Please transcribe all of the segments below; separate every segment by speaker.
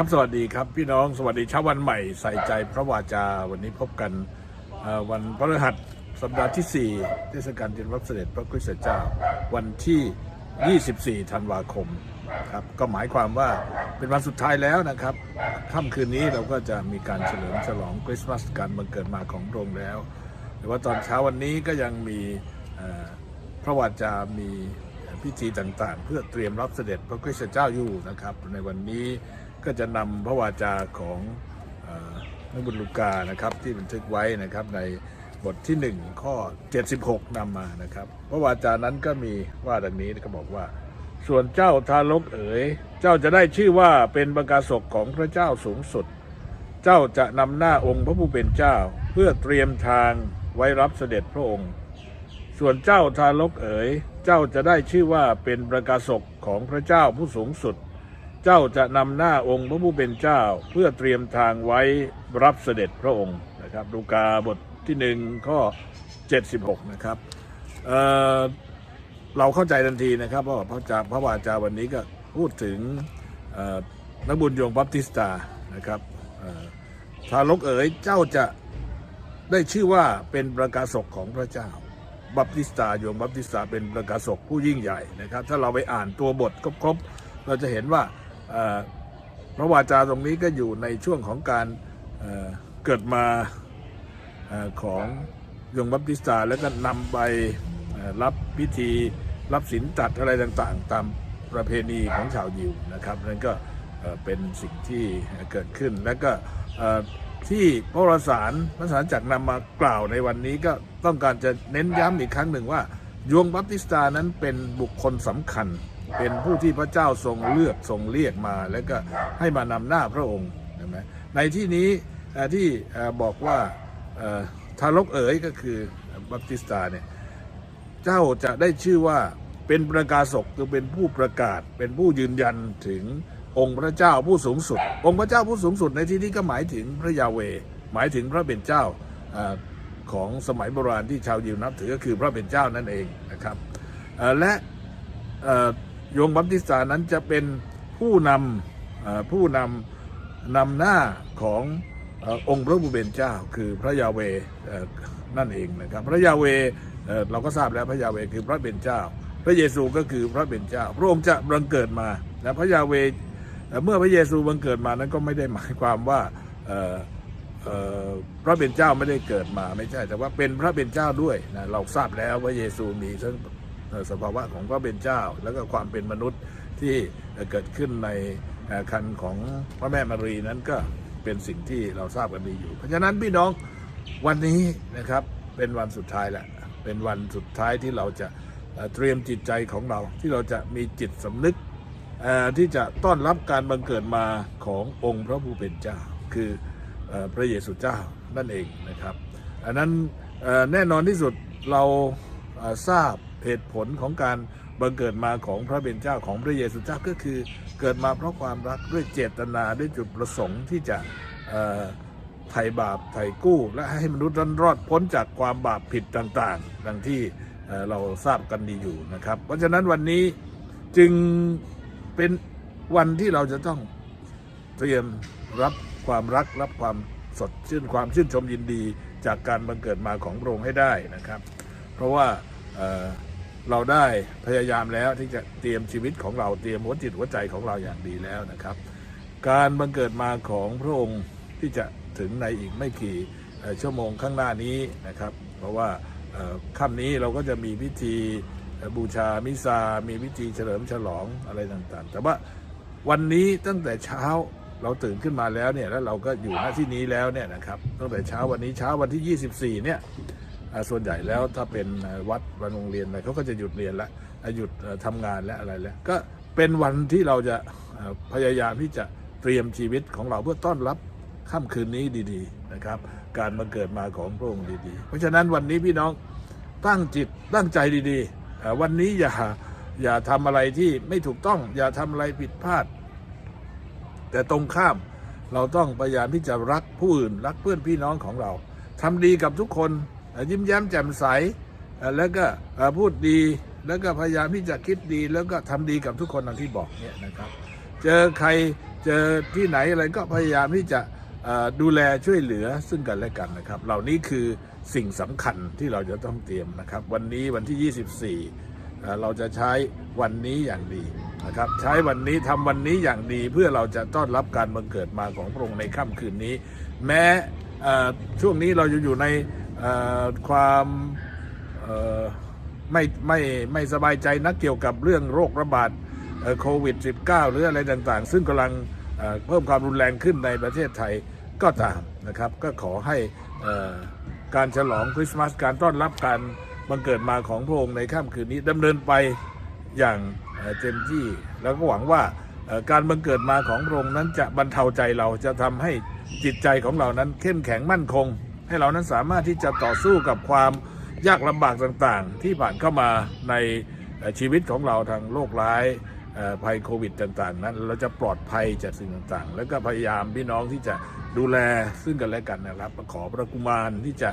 Speaker 1: ครับสวัสดีครับพี่น้องสวัสดีเช้าวันใหม่ใส่ใจพระวาจาวันนี้พบกันวันพฤหัสสัปดาห์ที่ 4 เทศกาลเทียนรับเสด็จพระคริสตเจ้า วันที่ 24 ธันวาคมครับก็หมายความว่าเป็นวันสุดท้ายแล้วนะครับค่ำคืนนี้เราก็จะมีการเฉลิมฉลองคริสต์มาสการบังเกิดมาของพระองค์แล้ว แต่ว่าตอนเช้าวันนี้ก็ยังมีพระวาจามีพิธีต่างๆ เพื่อเตรียมรับเสด็จพระคริสตเจ้าอยู่นะครับ ในวันนี้ ก็จะนำพระวาจาของเอ่อพระบุตรลูกานะครับที่บันทึกไว้นะครับในบทที่ 1 ข้อ 76นำมานะครับ พระวาจานั้นก็มีว่าดังนี้ก็บอกว่า ส่วนเจ้าทารกเอ๋ย เจ้าจะได้ชื่อว่าเป็นประกาศกของพระเจ้าสูงสุด เจ้าจะนำหน้าองค์พระผู้เป็นเจ้า เพื่อเตรียมทางไว้รับเสด็จพระองค์ ส่วนเจ้าทารกเอ๋ย เจ้าจะได้ชื่อว่าเป็นประกาศกของพระเจ้าผู้สูงสุด เจ้าจะนำหน้าองค์พระผู้เป็นเจ้าเพื่อเตรียมทางไว้รับเสด็จพระองค์นะครับลูกาบทที่หนึ่งข้อ 76 นะครับเเราเข้าใจทันทีนะครับว่าพระจาพระวาจาวันนี้ก็พูดถึงนักบุญโยงบัพติสตานะครับทารกเอ๋ยเจ้าจะได้ชื่อว่าเป็นประกาศกของพระเจ้า บัพติสตาโยมบัพติสตาเป็นประกาศกผู้ยิ่งใหญ่นะครับ ถ้าเราไปอ่านตัวบทครบๆเราจะเห็นว่า พระวาจาตรงนี้ก็อยู่ในช่วงของการเเกิดมาอของยมบัพติสตาแล้วก็นำไปรับพิธีรับศีลตัดอะไรต่างๆ ตามประเพณีของชาวยิวนะครับนั่นก็เป็นสิ่งที่เกิดขึ้นแล้วก็ที่พระวสารพระสารจักรนำมากล่าวในวันนี้ก็ต้องการจะเน้นย้ำอีกครั้งหนึ่งว่าโยงบัพติสตานั้นเป็นบุคคลสำคัญ เป็นผู้ที่พระเจ้าทรงเลือกทรงเรียกมา แล้วก็ให้มานำหน้าพระองค์ใช่ไหมในที่นี้ที่บอกว่าทารกเอ๋ยก็คือบัพติสตาเนี่ยเจ้าจะได้ชื่อว่าเป็นประกาศกคือเป็นผู้ประกาศ เป็นผู้ยืนยันถึงองค์พระเจ้าผู้สูงสุด องค์พระเจ้าผู้สูงสุดในที่นี้ก็หมายถึงพระยาเว หมายถึงพระเป็นเจ้าอของสมัยโบราณที่ชาวยิวนับถือก็คือพระเป็นเจ้านั่นเองนะครับและ โยงบัพติสานั้นจะเป็นผู้นำผู้นำนำหน้าขององค์พระผู้เป็นเจ้า คือพระยาเวนั่นเองนะครับ พระยาเวเราก็ทราบแล้วพระยาเวคือพระเป็นเจ้า พระเยซูก็คือพระเป็นเจ้า พระองค์จะบังเกิดมานะพระยาเวเมื่อพระเยซูบังเกิดมานั้นก็ไม่ได้หมายความว่าพระเป็นเจ้าไม่ได้เกิดมาไม่ใช่ แต่ว่าเป็นพระเป็นเจ้าด้วยนะเราทราบแล้วว่าเยซูมีทั้ง สภาวะของพระเป็นเจ้า แล้วก็ความเป็นมนุษย์ที่เกิดขึ้นในคันของพระแม่มารีนั้นก็เป็นสิ่งที่เราทราบกันดีอยู่ เพราะฉะนั้นพี่น้องวันนี้นะครับเป็นวันสุดท้ายแล้วเป็นวันสุดท้ายที่เราจะเตรียมจิตใจของเรา ที่เราจะมีจิตสำนึกที่จะต้อนรับการบังเกิดมาขององค์พระผู้เป็นเจ้า คืออพระเยซูเจ้านั่นเองนะครับ อันนั้นแน่นอนที่สุดเราทราบ เหตุผลของการบังเกิดมาของพระเป็นเจ้าของพระเยซูเจ้าก็คือ เกิดมาเพราะความรักด้วยเจตนาด้วยจุดประสงค์ที่จะเอ่อไถ่บาปไถ่กู้ และให้มนุษย์นั้นรอดพ้นจากความบาปผิดต่างๆ ดังที่เอ่อเราทราบกันดีอยู่นะครับ เพราะฉะนั้นวันนี้จึงเป็นวันที่เราจะต้องเตรียมรับความรักรับความสดชื่นความชื่นชมยินดีจากการบังเกิดมาของพระองค์ให้ได้นะครับ เพราะว่า เราได้พยายามแล้วที่จะเตรียมชีวิตของเราเตรียมหัวจิตหัวใจของเราอย่างดีแล้วนะครับ การบังเกิดมาของพระองค์ที่จะถึงในอีกไม่กี่ชั่วโมงข้างหน้านี้นะครับ เพราะว่าค่ำนี้เราก็จะมีพิธีบูชามิซา มีพิธีเฉลิมฉลองอะไรต่างๆ แต่ว่าวันนี้ตั้งแต่เช้าเราตื่นขึ้นมาแล้วเนี่ยแล้วเราก็อยู่หน้าที่นี้แล้วเนี่ยนะครับตั้งแต่เช้าวันนี้เช้าวันที่ 24เนี่ยอ่า ส่วนใหญ่แล้วถ้าเป็นวัดวันโรงเรียนอะไรเขาก็จะหยุดเรียนแล้วหยุดเอ่อทำงานและอะไรแล้วก็เป็นวันที่เราจะพยายามที่จะเตรียมชีวิตของเราเพื่อต้อนรับค่ำคืนนี้ดีๆนะครับ การมาเกิดมาของพระองค์ดีๆ เพราะฉะนั้นวันนี้พี่น้องตั้งจิตตั้งใจดีๆ วันนี้อย่าอย่าทำอะไรที่ไม่ถูกต้อง อย่าทำอะไรผิดพลาด แต่ตรงข้ามเราต้องพยายามที่จะรักผู้อื่นรักเพื่อนพี่น้องของเราทำดีกับทุกคน ยิ้มแย้มแจ่มใสแล้วก็พูดดีแล้วก็พยายามที่จะคิดดีแล้วก็ทำดีกับทุกคนอย่างที่บอกเนี่ยนะครับ เจอใครเจอที่ไหนอะไรก็พยายามที่จะดูแลช่วยเหลือซึ่งกันและกันนะครับ เหล่านี้คือสิ่งสำคัญที่เราจะต้องเตรียมนะครับ วันนี้วันที่ 24เอ่เราจะใช้วันนี้อย่างดีนะครับ ใช้วันนี้ทำวันนี้อย่างดีเพื่อเราจะต้อนรับการบังเกิดมาของพระองค์ในค่ำคืนนี้ แม้ช่วงนี้เราจะอยู่ใน ความไม่ไม่ไม่สบายใจนักเกี่ยวกับเรื่องโรคระบาดโควิด -19 หรืออะไรต่างๆ ซึ่งกำลังเพิ่มความรุนแรงขึ้นในประเทศไทยก็ตามนะครับ ก็ขอให้การฉลองคริสต์มาสการต้อนรับการบังเกิดมาของพระองค์ในค่ำคืนนี้ดำเนินไปอย่างเต็มที่ แล้วก็หวังว่าการบังเกิดมาของพระองค์นั้นจะบรรเทาใจเราจะทำให้จิตใจของเรานั้นเข้มแข็งมั่นคง ให้เรานั้นสามารถที่จะต่อสู้กับความยากลำบากต่างๆ ที่ผ่านเข้ามาในชีวิตของเราทางโรคร้ายภัยโควิดต่าง ๆ นั้น เราจะปลอดภัยจากสิ่งต่างๆ แล้วก็พยายามพี่น้องที่จะดูแลซึ่งกันและกันนะครับ ขอพระกุมารที่จะ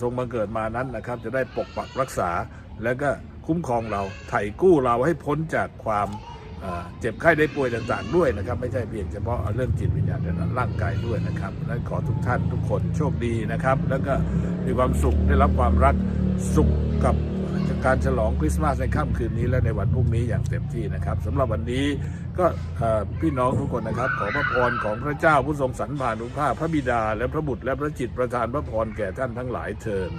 Speaker 1: ทรงบังเกิดมานั้นนะครับ จะได้ปกปักรักษาแล้วก็คุ้มครองเราไถ่กู้เราให้พ้นจากความ เจ็บไข้ได้ป่วยต่างๆด้วยนะครับ ไม่ใช่เพียงเฉพาะเรื่องจิตวิญญาณแต่ร่างกายด้วยนะครับ และขอทุกท่านทุกคนโชคดีนะครับ แล้วก็มีความสุขได้รับความรักสุขกับการฉลองคริสต์มาสในค่ำคืนนี้และในวันพรุ่งนี้อย่างเต็มที่นะครับสำหรับวันนี้ก็พี่น้องทุกคนนะครับ ขอพระพรของพระเจ้าผู้ทรงสรรพานุภาพพระบิดา และพระบุตรและพระจิตประทานพระพรแก่ท่านทั้งหลายเทิน